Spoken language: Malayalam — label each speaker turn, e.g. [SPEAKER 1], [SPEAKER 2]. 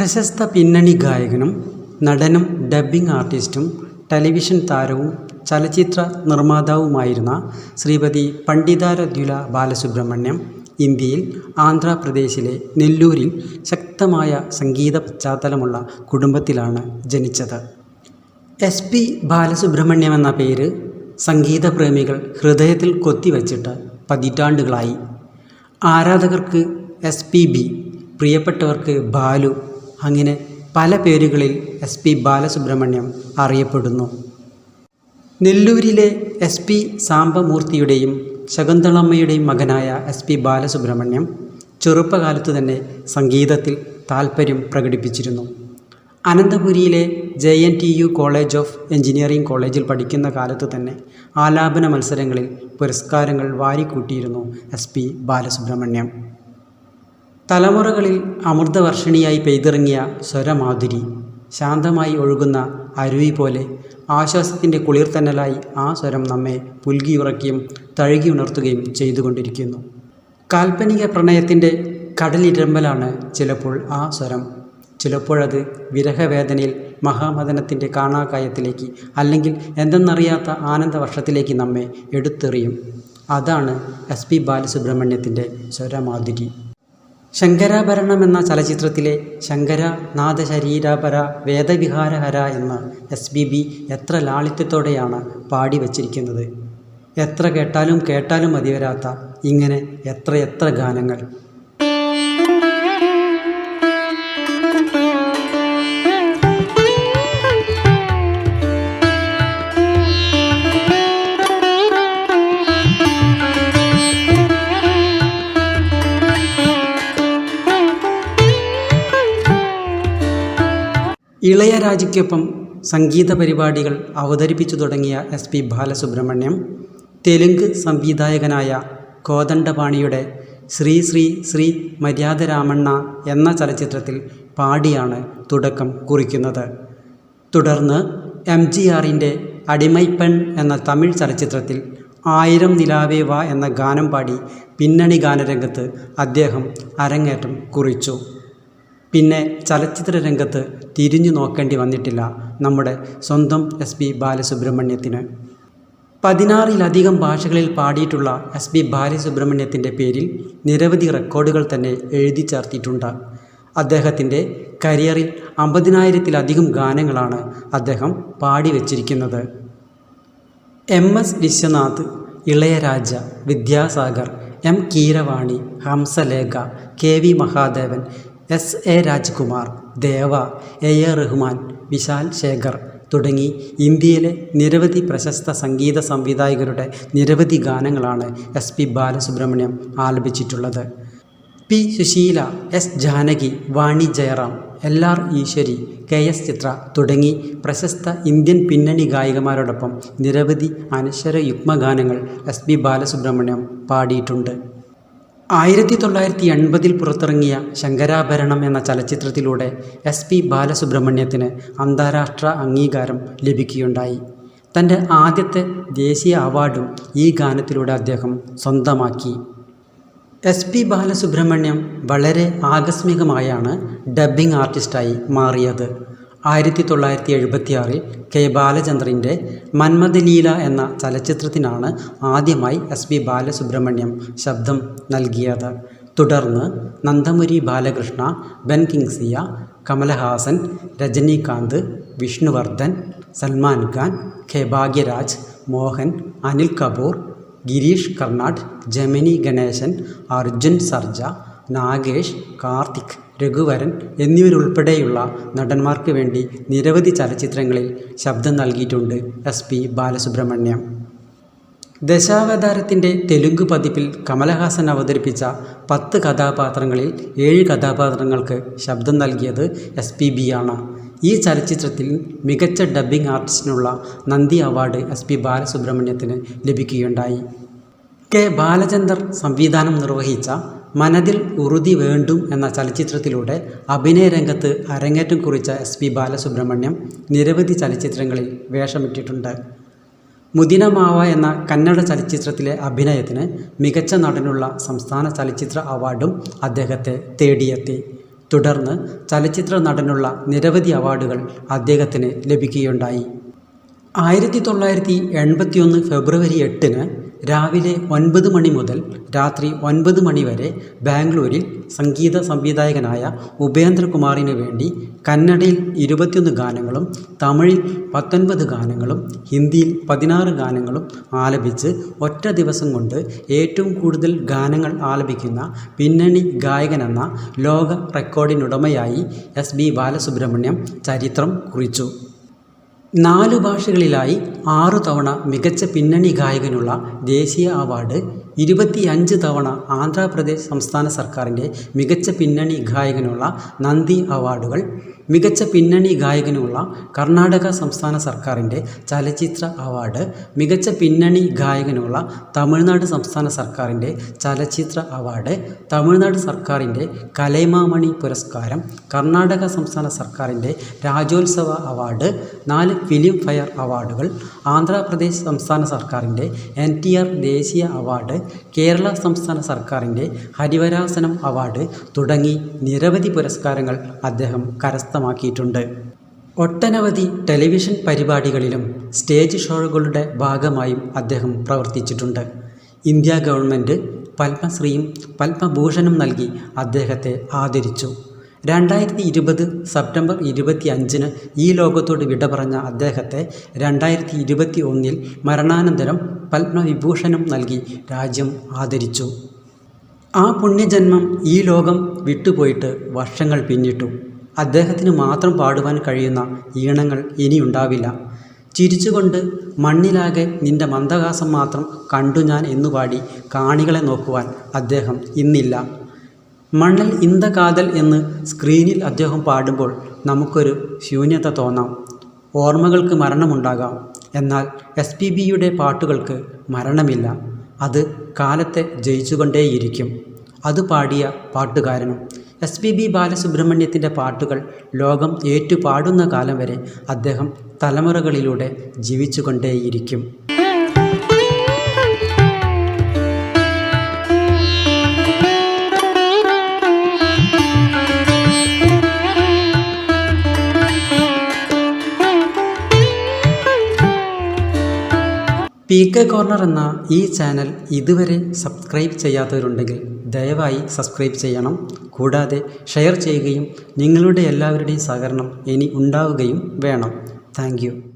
[SPEAKER 1] പ്രശസ്ത പിന്നണി ഗായകനും നടനും ഡബ്ബിംഗ് ആർട്ടിസ്റ്റും ടെലിവിഷൻ താരവും ചലച്ചിത്ര നിർമ്മാതാവുമായിരുന്ന ശ്രീമതി പണ്ഡിതാരദ്യുല ബാലസുബ്രഹ്മണ്യം ഇന്ത്യയിൽ ആന്ധ്രാപ്രദേശിലെ നെല്ലൂരിൽ ശക്തമായ സംഗീത പശ്ചാത്തലമുള്ള കുടുംബത്തിലാണ് ജനിച്ചത്. എസ് പി ബാലസുബ്രഹ്മണ്യം എന്ന പേര് സംഗീത സംഗീതപ്രേമികൾ ഹൃദയത്തിൽ കൊത്തിവച്ചിട്ട് പതിറ്റാണ്ടുകളായി. ആരാധകർക്ക് എസ് പി ബി പ്രിയപ്പെട്ടവർക്ക് ബാലു അങ്ങനെ പല പേരുകളിൽ എസ് പി ബാലസുബ്രഹ്മണ്യം അറിയപ്പെടുന്നു. നെല്ലൂരിലെ എസ് പി സാംബമൂർത്തിയുടെയും ശകുന്തളമ്മയുടെയും മകനായ എസ് പി ബാലസുബ്രഹ്മണ്യം ചെറുപ്പകാലത്തു തന്നെ സംഗീതത്തിൽ താൽപ്പര്യം പ്രകടിപ്പിച്ചിരുന്നു. അനന്തപുരിയിലെ J N T U college of engineering കോളേജിൽ പഠിക്കുന്ന കാലത്ത് തന്നെ ആലാപന മത്സരങ്ങളിൽ പുരസ്കാരങ്ങൾ വാരിക്കൂട്ടിയിരുന്നു എസ് പി ബാലസുബ്രഹ്മണ്യം. തലമുറകളിൽ അമൃതവർഷിണിയായി പെയ്തിറങ്ങിയ സ്വരമാധുരി ശാന്തമായി ഒഴുകുന്ന അരുവി പോലെ ആശ്വാസത്തിന്റെ കുളിർത്തന്നലായി ആ സ്വരം നമ്മെ പുൽകിയുറക്കുകയും തഴുകി ഉണർത്തുകയും ചെയ്തുകൊണ്ടിരിക്കുന്നു. കാൽപ്പനിക പ്രണയത്തിന്റെ കടലിരമ്പലാണ് ചിലപ്പോൾ ആ സ്വരം. ചിലപ്പോഴത് വിരഹവേദനയിൽ മഹാമദനത്തിന്റെ കാണാകായത്തിലേക്ക് അല്ലെങ്കിൽ എന്തെന്നറിയാത്ത ആനന്ദവർഷത്തിലേക്ക് നമ്മെ എടുത്തെറിയും. അതാണ് എസ് പി ബാലസുബ്രഹ്മണ്യത്തിന്റെ സ്വരമാധുരി. ശങ്കരാഭരണം എന്ന ചലച്ചിത്രത്തിലെ ശങ്കര നാദശരീരാപര വേദവിഹാരഹര എന്ന എസ് ബി ബി എത്ര ലാളിത്യത്തോടെയാണ് പാടി വച്ചിരിക്കുന്നത്. എത്ര കേട്ടാലും കേട്ടാലും മതിവരാത്ത ഇങ്ങനെ എത്രയെത്ര എത്ര ഗാനങ്ങൾ. ഇളയരാജയ്ക്കൊപ്പം സംഗീത പരിപാടികൾ അവതരിപ്പിച്ചു തുടങ്ങിയ എസ് പി ബാലസുബ്രഹ്മണ്യം തെലുങ്ക് സംവിധായകനായ കോദണ്ഡപാണിയുടെ ശ്രീ ശ്രീ ശ്രീ മര്യാദ രാമണ്ണ എന്ന ചലച്ചിത്രത്തിൽ പാടിയാണ് തുടക്കം കുറിക്കുന്നത്. തുടർന്ന് എം ജി ആറിന്റെ അടിമൈപ്പൺ എന്ന തമിഴ് ചലച്ചിത്രത്തിൽ ആയിരം നിലാവേ വാ എന്ന ഗാനം പാടി പിന്നണി ഗാനരംഗത്ത് അദ്ദേഹം അരങ്ങേറ്റം കുറിച്ചു. പിന്നെ ചലച്ചിത്ര രംഗത്ത് തിരിഞ്ഞു നോക്കേണ്ടി വന്നിട്ടില്ല നമ്മുടെ സ്വന്തം എസ് പി ബാലസുബ്രഹ്മണ്യത്തിന്. പതിനാറിലധികം ഭാഷകളിൽ പാടിയിട്ടുള്ള എസ് പി ബാലസുബ്രഹ്മണ്യത്തിന്റെ പേരിൽ നിരവധി റെക്കോർഡുകൾ തന്നെ എഴുതി ചേർത്തിട്ടുണ്ട്. അദ്ദേഹത്തിന്റെ കരിയറിൽ അമ്പതിനായിരത്തിലധികം ഗാനങ്ങളാണ് അദ്ദേഹം പാടി വച്ചിരിക്കുന്നത്. M S Viswanath Ilaiyaraaja Vidyasagar M Keeravani Hamsalekha K V Mahadevan S A Rajkumar Deva A A Rahman Vishal Shekhar തുടങ്ങി ഇന്ത്യയിലെ നിരവധി പ്രശസ്ത സംഗീത സംവിധായകരുടെ നിരവധി ഗാനങ്ങളാണ് S P Balasubrahmanyam ആലപിച്ചിട്ടുള്ളത്. P Susheela S Janaki Vani Jayaram L R Eswari K S Chithra തുടങ്ങി പ്രശസ്ത ഇന്ത്യൻ പിന്നണി ഗായികമാരോടൊപ്പം നിരവധി അനശ്വര യുഗ്മഗാനങ്ങൾ എസ് പി ബാലസുബ്രഹ്മണ്യം പാടിയിട്ടുണ്ട്. ആയിരത്തി തൊള്ളായിരത്തി എൺപതിൽ പുറത്തിറങ്ങിയ ശങ്കരാഭരണം എന്ന ചലച്ചിത്രത്തിലൂടെ എസ് പി ബാലസുബ്രഹ്മണ്യത്തിന് അന്താരാഷ്ട്ര അംഗീകാരം ലഭിക്കുകയുണ്ടായി. തന്റെ ആദ്യത്തെ ദേശീയ അവാർഡും ഈ ഗാനത്തിലൂടെ അദ്ദേഹം സ്വന്തമാക്കി. എസ് പി ബാലസുബ്രഹ്മണ്യം വളരെ ആകസ്മികമായാണ് ഡബ്ബിംഗ് ആർട്ടിസ്റ്റായി മാറിയത്. ആയിരത്തി തൊള്ളായിരത്തി എഴുപത്തിയാറിൽ കെ ബാലചന്ദ്രന്റെ മന്മഥലീല എന്ന ചലച്ചിത്രത്തിനാണ് ആദ്യമായി എസ് പി ബാലസുബ്രഹ്മണ്യം ശബ്ദം നൽകിയത്. തുടർന്ന് Nandamuri Balakrishna Ben Kingsley Kamal Haasan Rajinikanth Vishnuvardhan Salman Khan K Bhagyaraj Mohan Anil Kapoor Girish Karnad Gemini Ganesan Arjun Sarja Nagesh Karthik Raghuvaran എന്നിവരുൾപ്പെടെയുള്ള നടന്മാർക്ക് വേണ്ടി നിരവധി ചലച്ചിത്രങ്ങളിൽ ശബ്ദം നൽകിയിട്ടുണ്ട് എസ് പി ബാലസുബ്രഹ്മണ്യം. ദശാവതാരത്തിന്റെ തെലുങ്ക് പതിപ്പിൽ കമലഹാസൻ അവതരിപ്പിച്ച പത്ത് കഥാപാത്രങ്ങളിൽ ഏഴ് കഥാപാത്രങ്ങൾക്ക് ശബ്ദം നൽകിയത് എസ് പി ബി ആണ്. ഈ ചലച്ചിത്രത്തിൽ മികച്ച ഡബ്ബിംഗ് ആർട്ടിസ്റ്റിനുള്ള നന്ദി അവാർഡ് എസ് പി ബാലസുബ്രഹ്മണ്യത്തിന് ലഭിക്കുകയുണ്ടായി. കെ ബാലചന്ദർ സംവിധാനം നിർവഹിച്ച മനതിൽ ഉറുതി വേണ്ടും എന്ന ചലച്ചിത്രത്തിലൂടെ അഭിനയ രംഗത്ത് അരങ്ങേറ്റം കുറിച്ച എസ് പി ബാലസുബ്രഹ്മണ്യം നിരവധി ചലച്ചിത്രങ്ങളിൽ വേഷമിട്ടിട്ടുണ്ട്. മുദിനമാവ എന്ന കന്നഡ ചലച്ചിത്രത്തിലെ അഭിനയത്തിന് മികച്ച നടനുള്ള സംസ്ഥാന ചലച്ചിത്ര അവാർഡും അദ്ദേഹത്തെ തേടിയെത്തി. തുടർന്ന് ചലച്ചിത്ര നടനുള്ള നിരവധി അവാർഡുകൾ അദ്ദേഹത്തിന് ലഭിക്കുകയുണ്ടായി. ആയിരത്തി തൊള്ളായിരത്തി എൺപത്തിയൊന്ന് ഫെബ്രുവരി എട്ടിന് രാവിലെ ഒൻപത് മണി മുതൽ രാത്രി ഒൻപത് മണി വരെ ബാംഗ്ലൂരിൽ സംഗീത സംവിധായകനായ ഉപേന്ദ്രകുമാറിന് വേണ്ടി കന്നഡയിൽ ഇരുപത്തിയൊന്ന് ഗാനങ്ങളും തമിഴിൽ പത്തൊൻപത് ഗാനങ്ങളും ഹിന്ദിയിൽ പതിനാറ് ഗാനങ്ങളും ആലപിച്ച് ഒറ്റ ദിവസം കൊണ്ട് ഏറ്റവും കൂടുതൽ ഗാനങ്ങൾ ആലപിക്കുന്ന പിന്നണി ഗായകനെന്ന ലോക റെക്കോർഡിനുടമയായി എസ് ബി ബാലസുബ്രഹ്മണ്യം ചരിത്രം കുറിച്ചു. നാലു ഭാഷകളിലായി ആറു തവണ മികച്ച പിന്നണി ഗായകനുള്ള ദേശീയ അവാർഡ് ഇരുപത്തിയഞ്ച് തവണ ആന്ധ്രാപ്രദേശ് സംസ്ഥാന സർക്കാരിന്റെ മികച്ച പിന്നണി ഗായകനുള്ള നന്ദി അവാർഡുകൾ മികച്ച പിന്നണി ഗായകനുള്ള കർണാടക സംസ്ഥാന സർക്കാരിന്റെ ചലച്ചിത്ര അവാർഡ് മികച്ച പിന്നണി ഗായകനുള്ള തമിഴ്നാട് സംസ്ഥാന സർക്കാരിന്റെ ചലച്ചിത്ര അവാർഡ് തമിഴ്നാട് സർക്കാരിന്റെ കലൈമാമണി പുരസ്കാരം കർണാടക സംസ്ഥാന സർക്കാരിന്റെ രാജ്യോത്സവ അവാർഡ് നാല് ഫിലിം ഫെയർ അവാർഡുകൾ ആന്ധ്രാപ്രദേശ് സംസ്ഥാന സർക്കാരിന്റെ എൻ ടി ആർ ദേശീയ അവാർഡ് കേരള സംസ്ഥാന സർക്കാരിന്റെ ഹരിവരാസനം അവാർഡ് തുടങ്ങി നിരവധി പുരസ്കാരങ്ങൾ അദ്ദേഹം കരസ്ഥമാക്കിയിട്ടുണ്ട് ഒട്ടനവധി ടെലിവിഷൻ പരിപാടികളിലും സ്റ്റേജ് ഷോകളുടെ ഭാഗമായും അദ്ദേഹം പ്രവർത്തിച്ചിട്ടുണ്ട്. ഇന്ത്യ ഗവൺമെന്റ് പത്മശ്രീയും പത്മഭൂഷണും നൽകി അദ്ദേഹത്തെ ആദരിച്ചു. രണ്ടായിരത്തി ഇരുപത് സെപ്റ്റംബർ ഇരുപത്തി അഞ്ചിന് ഈ ലോകത്തോട് വിട പറഞ്ഞ അദ്ദേഹത്തെ രണ്ടായിരത്തി ഇരുപത്തി ഒന്നിൽ മരണാനന്തരം പത്മവിഭൂഷണം നൽകി രാജ്യം ആദരിച്ചു. ആ പുണ്യജന്മം ഈ ലോകം വിട്ടുപോയിട്ട് വർഷങ്ങൾ പിന്നിട്ടു. അദ്ദേഹത്തിന് മാത്രം പാടുവാൻ കഴിയുന്ന ഈണങ്ങൾ ഇനിയുണ്ടാവില്ല. ചിരിച്ചുകൊണ്ട് മണ്ണിലാകെ നിന്റെ മന്ദഹാസം മാത്രം കണ്ടു ഞാൻ എന്നു പാടി കാണികളെ നോക്കുവാൻ അദ്ദേഹം ഇന്നില്ല. മണ്ണിൽ ഇന്ത കാതൽ എന്ന് സ്ക്രീനിൽ അദ്ദേഹം പാടുമ്പോൾ നമുക്കൊരു ശൂന്യത തോന്നാം. ഓർമ്മകൾക്ക് മരണമുണ്ടാകാം. എന്നാൽ എസ് പി ബിയുടെ പാട്ടുകൾക്ക് മരണമില്ല. അത് കാലത്തെ ജയിച്ചുകൊണ്ടേയിരിക്കും. അത് പാടിയ പാട്ടുകാരനും. എസ് പി ബി ബാലസുബ്രഹ്മണ്യത്തിന്റെ പാട്ടുകൾ ലോകം ഏറ്റുപാടുന്ന കാലം വരെ അദ്ദേഹം തലമുറകളിലൂടെ ജീവിച്ചുകൊണ്ടേയിരിക്കും. പി കെ കോർണർ എന്ന ഈ ചാനൽ ഇതുവരെ സബ്സ്ക്രൈബ് ചെയ്യാത്തവരുണ്ടെങ്കിൽ ദയവായി സബ്സ്ക്രൈബ് ചെയ്യണം. കൂടാതെ ഷെയർ ചെയ്യുകയും നിങ്ങളുടെ എല്ലാവരുടെയും സഹകരണം ഇനി ഉണ്ടാവുകയും വേണം. താങ്ക്